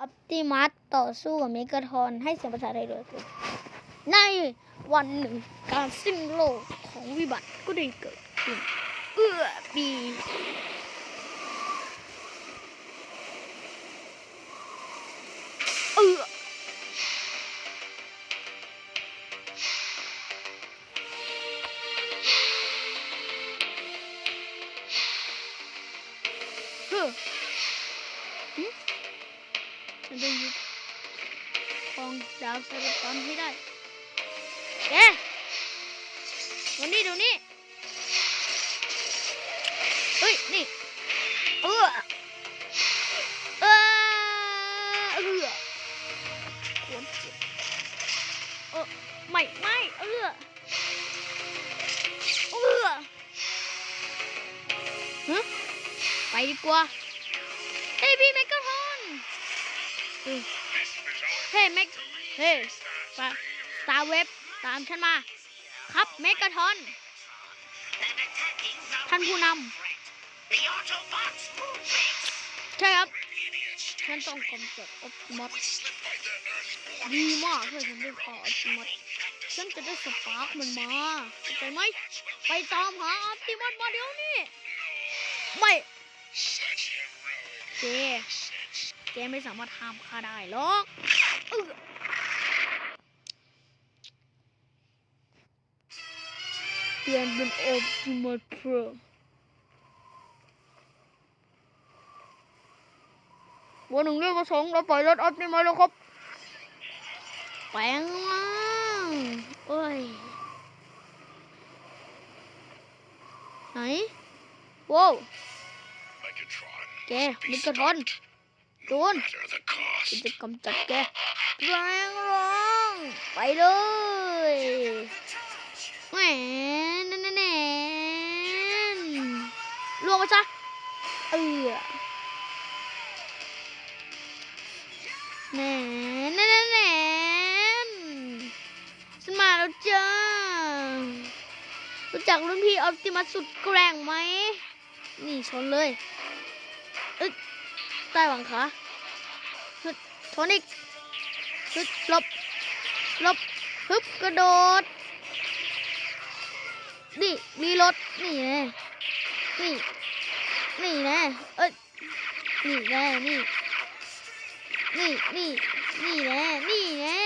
ออปติมัสต่อสู้กับเมกาทอนให้เสียงภาษาไทยด้วยคือในวันหนึ่งการสิ้นโลกของวิบัติก็ได้เกิดขึ้น เอื้อปีเอื้อเฮ้อหึ ฉันต้องยึดของดาวเซอร์ตอนให้ได้แกดูนี่ดูนี่เฮ้ย นี่ เออเออเออโคตรเจ็บเออไม่ไม่เออเออฮะไปดีกว่า เฮ้เฮ้ยแมกเฮ้ยสตาเว็บตามฉันมา ครับแมกกาทอน ท่านผู้นำใช่ครับฉันต้องกำจัดออปติมัสดีมากถ้าฉันได้ฆ่าออปติมัสฉันจะได้สปาร์กมันมาเข้าใจไหมไปตามหาออปติมัสมาเดี๋ยวนี้ไม่เจ เจไม่สามารถห้ามข้าได้หรอกเอื้อเปลี่ยนเป็นออปติมัสเพรวันหนึ่งเรียกว่าสองเราปล่อยรถออปติมัสแล้วครับ แปลงร่างเอ้ย ไหนว้าว Megatron, แกมิกระทอน โดน matter the cost. ฉันจะกำจัดแกแปลงร่างไปเลยแหมนั่นนั่นลวงไปซะเออแหน่นั่นนั่นแหน่ฉันมาแล้วจ้ารู้จักรุ่นพี่ออปติมัสสุดแกร่งไหม นี่ชนเลยเอ้ยใต้หวังขาฮึดชนอีกฮึดหลบหลบฮึบกระโดด นี่มีรถ นี่แน่นี่ นี่แน่เอ้ย นี่แน่นี่ นี่นี่นี่แน่นี่แน่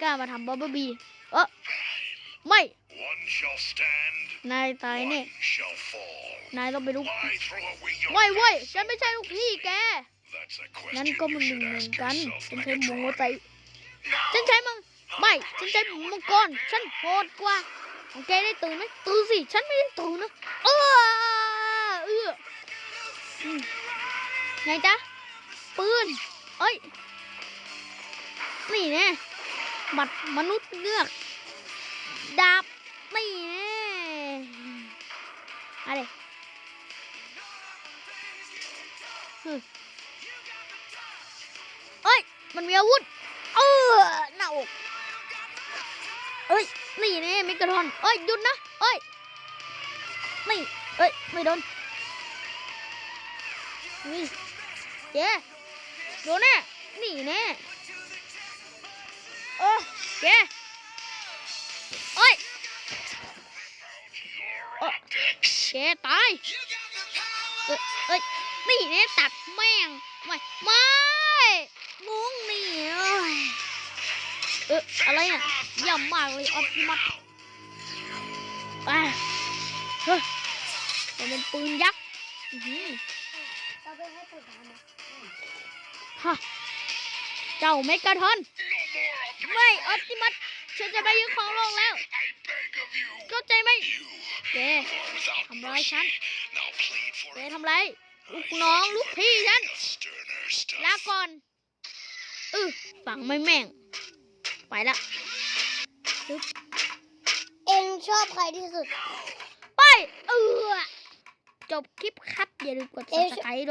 กล้ามาทำบ๊อบบี้เออไม่ One shall stand, นายตายเนี่ย one shall fall. นายต้องไปนลูก Why throw away your ไม่เว้ยฉันไม่ใช่ลูกพี่แก That's a งั้น question ก็มัน you หนึ่ง should เหมือน ask กัน yourself, ฉันใช้มัง Megatron. ใจฉันใช้มังไม่ฉันใช้มังกรฉันโหดกว่าของแกได้ตื่นไหมตื่นสิฉันไม่ได้ตื่นนะเออเอออืมไงจ๊ะปืนเอ้ยนี่แน่บัตรมนุษย์เงือกดาบนี่แน่อะไร มันมีอาวุธ เออหน้าอกเอ้ย นี่แน่มิกระทอนเอ้ยหยุดนะ เอ้ยนี่เอ้ย ไม่โดน นี่เจ๊โดนแน่นี่แน่โอ้เจ๊เอ้ยเอ้ยเจ๊ตาย เอ้ย เอ้ย นี่แน่ตัดแม่งไม่ไม่งนี่เอ้ยเอออะไรเนี่ยย่ำมากเลยออปติมัสอะเฮ้ยมันเป็นปืนยักษ์ฮะเจ้าเมกาทอน ไม่ออปติมัสฉันจะไปยึดของโลกแล้ว เข้าใจไหม You แก are without ทำร้ายฉัน mercy. Now plead for แก it. ทำไรายลูกน้องลูกพี่ฉันลาก่อนเออฝังไม่แม่ง ไปละปึ๊บเองชอบใครที่สุด ไป เออจบคลิปครับ อย่าลืมกดเอ๊ะ subscribe ด้วย